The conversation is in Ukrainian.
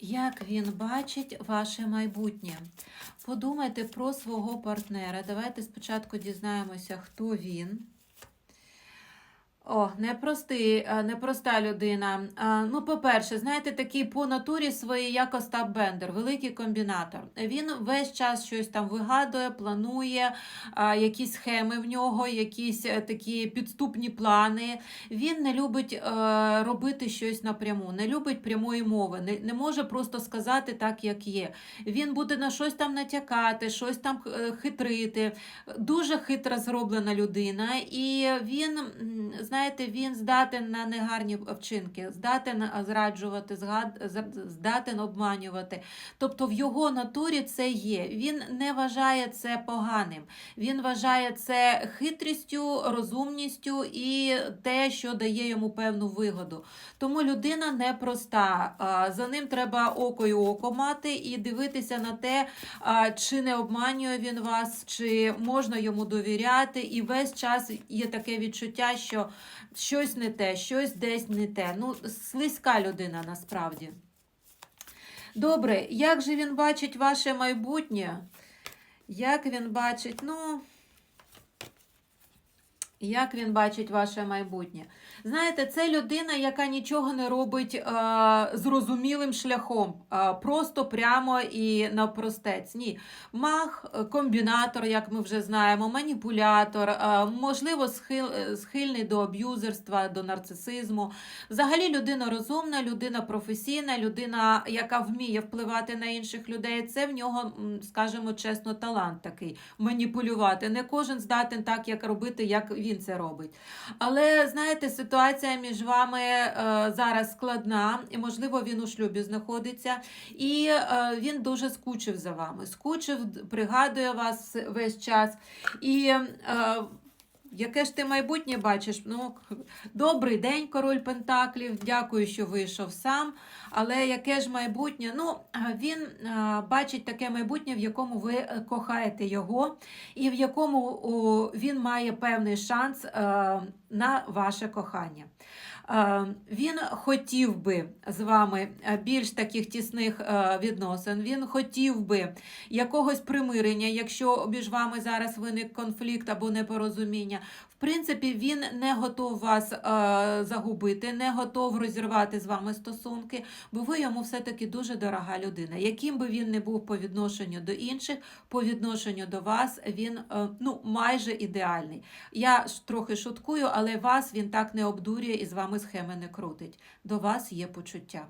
Як він бачить ваше майбутнє? Подумайте про свого партнера. Давайте спочатку дізнаємося, хто він. О, непростий, е, непроста людина. Ну, по-перше, знаєте, такий по натурі своїй, як Остап Бендер, великий комбінатор. Він весь час щось там вигадує, планує, якісь схеми в нього, якісь е, такі підступні плани. Він не любить е, робити щось напряму, не любить прямої мови, не, може просто сказати так, як є. Він буде на щось там натякати, щось там е, хитрити. Дуже хитро зроблена людина, і він, м, знаєте, він здатен на негарні вчинки, здатен зраджувати, здатен обманювати. Тобто в його натурі це є. Він не вважає це поганим. Він вважає це хитрістю, розумністю і те, що дає йому певну вигоду. Тому людина непроста. За ним треба око й око мати і дивитися на те, чи не обманює він вас, чи можна йому довіряти. І весь час є таке відчуття, що щось не те, щось десь не те. Ну, слизька людина насправді. Добре, як же він бачить ваше майбутнє? Як він бачить, ну. Як він бачить ваше майбутнє? Знаєте, це людина, яка нічого не робить е, зрозумілим шляхом, е, просто прямо і навпростець. Ні. Маг, е, комбінатор, як ми вже знаємо, маніпулятор, е, можливо, схил, е, схильний до аб'юзерства, до нарцисизму. Взагалі, людина розумна, людина професійна, людина, яка вміє впливати на інших людей. Це в нього, скажімо чесно, талант такий маніпулювати. Не кожен здатен так, як робити, як він це робить. Але знаєте, ситуація між вами е, зараз складна, і можливо він у шлюбі знаходиться, і е, він дуже скучив за вами. Скучив, пригадує вас весь час. І е, яке ж ти майбутнє бачиш? Ну, добрий день, король Пентаклів. Дякую, що вийшов сам. Але яке ж майбутнє? Ну, він бачить таке майбутнє, в якому ви кохаєте його, і в якому він має певний шанс е, на ваше кохання. Е, Він хотів би з вами е, більш таких тісних відносин. Він хотів би якогось примирення, якщо між вами зараз виник конфлікт або непорозуміння. В принципі, він не готов вас е, загубити, не готов розірвати з вами стосунки, бо ви йому все-таки дуже дорога людина. Яким би він не був по відношенню до інших, по відношенню до вас, він е, ну, майже ідеальний. Я трохи шуткую, але вас він так не обдурює і з вами схеми не крутить. До вас є почуття.